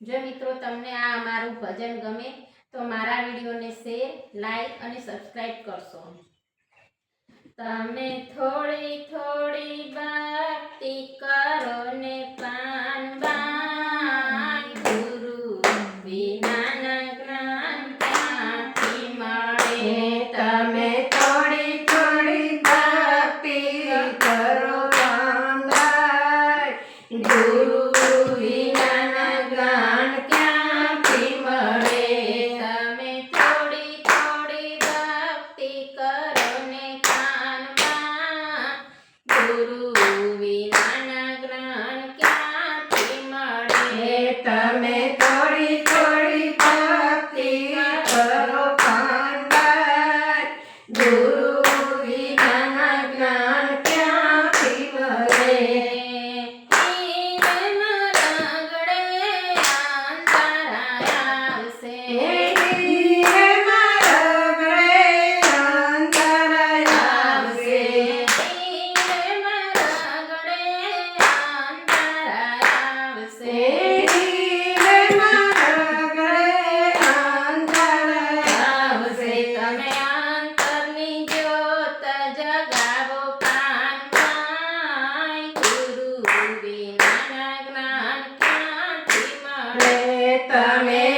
જો મિત્રો તમને આ અમારું ભજન ગમે, તો મારા વિડીયોને શેર, લાઈક અને સબસ્ક્રાઈબ કરશો. તમે થોડી થોડી ભક્તિ કરો ને પાન બાન. Good. तमे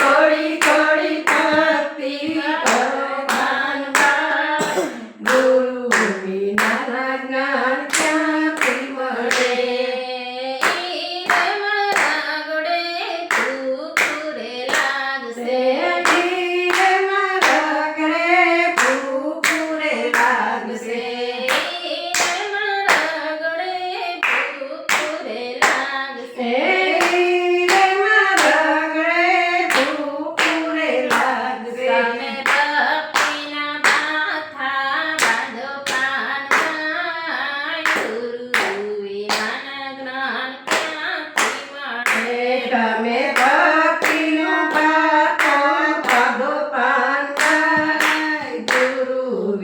Glory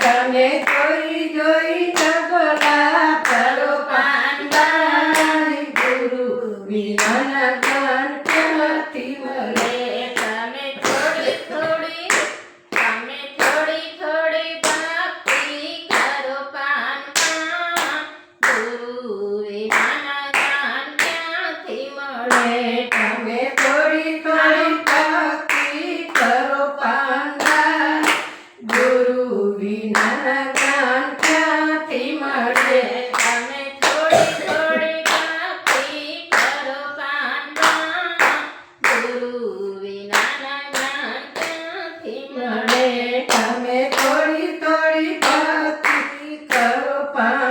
તમે જોઈ જોઈ જગલા કરો પાંડાઈ ગુરુ જ્ઞાન ક્યાંથી મળે. તમે થોડી થોડી તમે થોડી થોડી ભક્તિ કરો પાનમાં ગુરુ વિનાના જ્ઞાન ક્યાંથી મળે. તમે થોડી થોડી ભક્તિ કરો પાંડા ગુરુ વિનાના જ્ઞાન ક્યાંથી મળે તમે થોડી થોડી ભક્તિ કરો પાનમાં ગુરુ વિનાના જ્ઞાન ક્યાંથી મળે મળે તમે થોડી થોડી ભક્તિ કરો